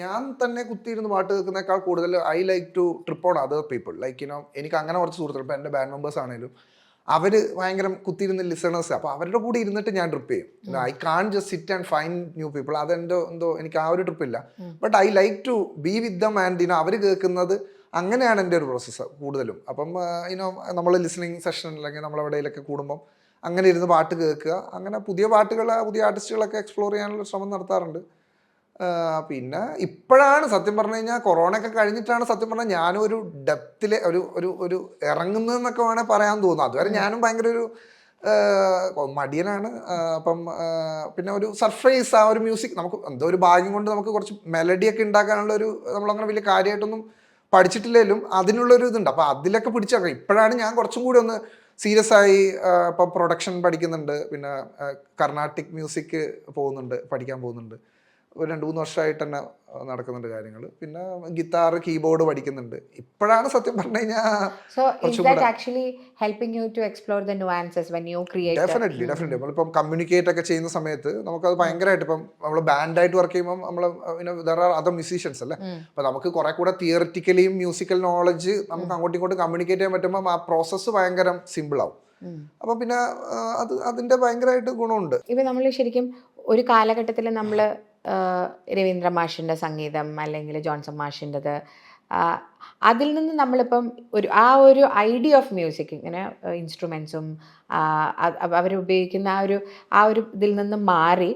ഞാൻ തന്നെ കുത്തിയിരുന്ന് പാട്ട് കേൾക്കുന്നേക്കാൾ കൂടുതൽ I like to trip on other people like you know എനിക്ക് അങ്ങനെ കുറച്ച് സുഹൃത്തുക്കൾ ഇപ്പം എന്റെ ബാൻഡ് മെമ്പേഴ്സ് ആണെങ്കിലും അവർ ഭയങ്കര കുത്തിയിരുന്ന ലിസണേഴ്സ് അപ്പോൾ അവരുടെ കൂടെ ഇരുന്നിട്ട് ഞാൻ ട്രിപ്പ് ചെയ്യും. I can just sit and find new people അതെന്തോ എന്തോ എനിക്ക് ആ ഒരു ട്രിപ്പ് ഇല്ല. But I like to be with them and I know അവർ കേൾക്കുന്നത് അങ്ങനെയാണ് എന്റെ ഒരു പ്രോസസ്സ് കൂടുതലും. അപ്പം ഇനോ നമ്മൾ ലിസണിങ് സെഷൻ അല്ലെങ്കിൽ നമ്മളെവിടെയിലൊക്കെ കൂടുമ്പം അങ്ങനെ ഇരുന്ന് പാട്ട് കേൾക്കുക. അങ്ങനെ പുതിയ പാട്ടുകൾ പുതിയ ആർട്ടിസ്റ്റുകളൊക്കെ എക്സ്പ്ലോർ ചെയ്യാനുള്ള ശ്രമം നടത്താറുണ്ട്. പിന്നെ ഇപ്പോഴാണ് സത്യം പറഞ്ഞു കഴിഞ്ഞാൽ കൊറോണ ഒക്കെ കഴിഞ്ഞിട്ടാണ് സത്യം പറഞ്ഞാൽ ഞാനും ഒരു ഡെപ്തിലെ ഒരു ഒരു ഒരു ഇറങ്ങുന്നതെന്നൊക്കെ വേണേൽ പറയാൻ തോന്നുന്നു. അതുവരെ ഞാനും ഭയങ്കര ഒരു മടിയനാണ്. അപ്പം പിന്നെ ഒരു സർപ്രൈസ് ആ ഒരു മ്യൂസിക് നമുക്ക് എന്തോ ഒരു ഭാഗ്യം കൊണ്ട് നമുക്ക് കുറച്ച് മെലഡിയൊക്കെ ഉണ്ടാക്കാനുള്ള ഒരു നമ്മളങ്ങനെ വലിയ കാര്യമായിട്ടൊന്നും പഠിച്ചിട്ടില്ലെങ്കിലും അതിനുള്ളൊരു ഇതുണ്ട്. അപ്പം അതിലൊക്കെ പിടിച്ചേക്കാം ഇപ്പോഴാണ് ഞാൻ കുറച്ചും കൂടി ഒന്ന് സീരിയസ് ആയി ഇപ്പം പ്രൊഡക്ഷൻ പഠിക്കുന്നുണ്ട്. പിന്നെ കർണാട്ടിക് മ്യൂസിക് പോകുന്നുണ്ട് പഠിക്കാൻ പോകുന്നുണ്ട്. ഒരു രണ്ട് മൂന്ന് വർഷമായിട്ട് തന്നെ നടക്കുന്നുണ്ട് കാര്യങ്ങൾ പിന്നെ ഗിത്താർ കീബോർഡ് പഠിക്കുന്നുണ്ട്. ഇപ്പോഴാണ് സത്യം പറഞ്ഞു കഴിഞ്ഞാൽ? ഡെഫിനറ്റ്ലി ഡെഫിനറ്റ്ലി നമ്മളിപ്പം കമ്മ്യൂണിക്കേറ്റ് ഒക്കെ ചെയ്യുന്ന സമയത്ത് നമുക്കത് ഭയങ്കരമായിട്ട് ഇപ്പം നമ്മൾ ബാൻഡായിട്ട് വർക്ക് ചെയ്യുമ്പോൾ നമ്മൾ ദർ ആർ അതർ മ്യൂസീഷ്യൻസ് അല്ലേ? അപ്പം നമുക്ക് കുറെ കൂടെ തിയറിറ്റിക്കലിയും മ്യൂസിക്കൽ നോളജ് നമുക്ക് അങ്ങോട്ടും ഇങ്ങോട്ടും കമ്മ്യൂണിക്കേറ്റ് ചെയ്യാൻ പറ്റുമ്പോൾ ആ പ്രോസസ്സ് ഭയങ്കര സിമ്പിൾ ആവും. അപ്പൊ പിന്നെ അത് അതിന്റെ ഭയങ്കരമായിട്ട് ഗുണമുണ്ട്. ഇപ്പൊ നമ്മൾ ശരിക്കും ഒരു കാലഘട്ടത്തിൽ നമ്മൾ രവീന്ദ്ര മാഷിന്റെ സംഗീതം അല്ലെങ്കിൽ ജോൺസൺ മാഷിന്റെത് അതിൽ നിന്ന് നമ്മളിപ്പം ഒരു ആ ഒരു ഐഡിയ ഓഫ് മ്യൂസിക് ഇങ്ങനെ ഇൻസ്ട്രുമെൻസും അവരുപയോഗിക്കുന്ന ആ ഒരു ആ ഒരു ഇതിൽ നിന്ന് മാറി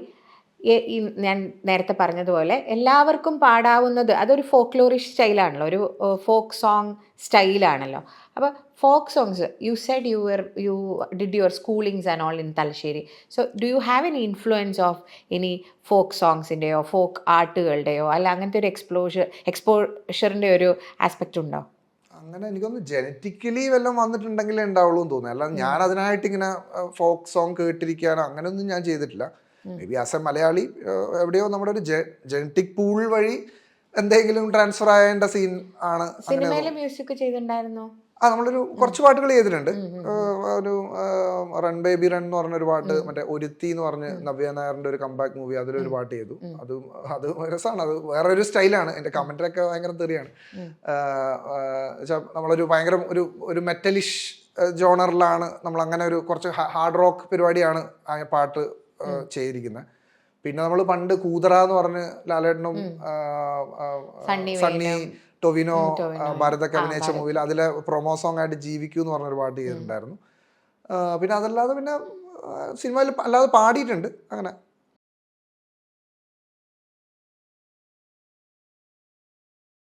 ഈ- ഞാൻ നേരത്തെ പറഞ്ഞതുപോലെ എല്ലാവർക്കും പാടാവുന്നത് അതൊരു ഫോക്ലോറിഷ് സ്റ്റൈലാണല്ലോ. ഒരു ഫോക്ക് സോങ് സ്റ്റൈലാണല്ലോ. അപ്പോൾ folk songs you said you were you did your schoolings and all in Thalassery so do you have an influence of ഇനി ഫോക്ക് സോങ്സിന്റെയോ ഫോക്ക് ആർട്ടുകളുടെയോ അല്ല അങ്ങനത്തെ ഒരു എക്സ്പ്ലോഷർ എക്സ്പോഷറിന്റെ ഒരു ആസ്പെക്റ്റ് ഉണ്ടോ? അങ്ങനെ എനിക്കൊന്ന് ജനറ്റിക്കലി വല്ലതും വന്നിട്ടുണ്ടെങ്കിലേ ഉണ്ടാവുള്ളൂ എന്ന് തോന്നുന്നു. അല്ലാതെ ഞാൻ അതിനായിട്ട് ഇങ്ങനെ ഫോക്ക് സോങ് കേട്ടിരിക്കാനോ അങ്ങനെയൊന്നും ഞാൻ ചെയ്തിട്ടില്ല. Maybe as a Malayali എവിടെയോ നമ്മുടെ ഒരു ജനറ്റിക് പൂൾ വഴി എന്തെങ്കിലും ട്രാൻസ്ഫർ ആയേണ്ട സീൻ ആണ് മ്യൂസിക് ചെയ്തിട്ടുണ്ടായിരുന്നു. ആ നമ്മളൊരു കുറച്ച് പാട്ടുകൾ ചെയ്തിട്ടുണ്ട്. ഒരു റൺ ബേബി റൺ എന്ന് പറഞ്ഞൊരു പാട്ട് മറ്റേ ഒരുത്തി എന്ന് പറഞ്ഞ് നവ്യ നായറിന്റെ ഒരു കമ്പാക്ക് മൂവി അതിലൊരു പാട്ട് ചെയ്തു. അത് അത് രസമാണ്. അത് വേറെ ഒരു സ്റ്റൈലാണ് എന്റെ കമന്ററൊക്കെ ഭയങ്കര തെറിയാണ്. നമ്മളൊരു ഭയങ്കര ഒരു ഒരു മെറ്റലിഷ് ജോണറിലാണ് നമ്മൾ അങ്ങനെ ഒരു കുറച്ച് ഹാർഡ് റോക്ക് പരിപാടിയാണ് ആ പാട്ട് ചെയ്തിരിക്കുന്നത് പിന്നെ നമ്മൾ പണ്ട് കൂതറ എന്ന് പറഞ്ഞ് ലാലേട്ടനും സണ്ണി ടൊവിനോ ഭാരതൊക്കെ ഭരതൊക്കെ അഭിനയിച്ച മൂവിയിൽ അതിലെ പ്രൊമോ സോങ് ആയിട്ട് ജീവിക്കൂ എന്ന് പറഞ്ഞൊരു പാട്ട് ചെയ്തിട്ടുണ്ടായിരുന്നു പിന്നെ അതല്ലാതെ പിന്നെ സിനിമയിൽ അല്ലാതെ പാടിയിട്ടുണ്ട്. അങ്ങനെ.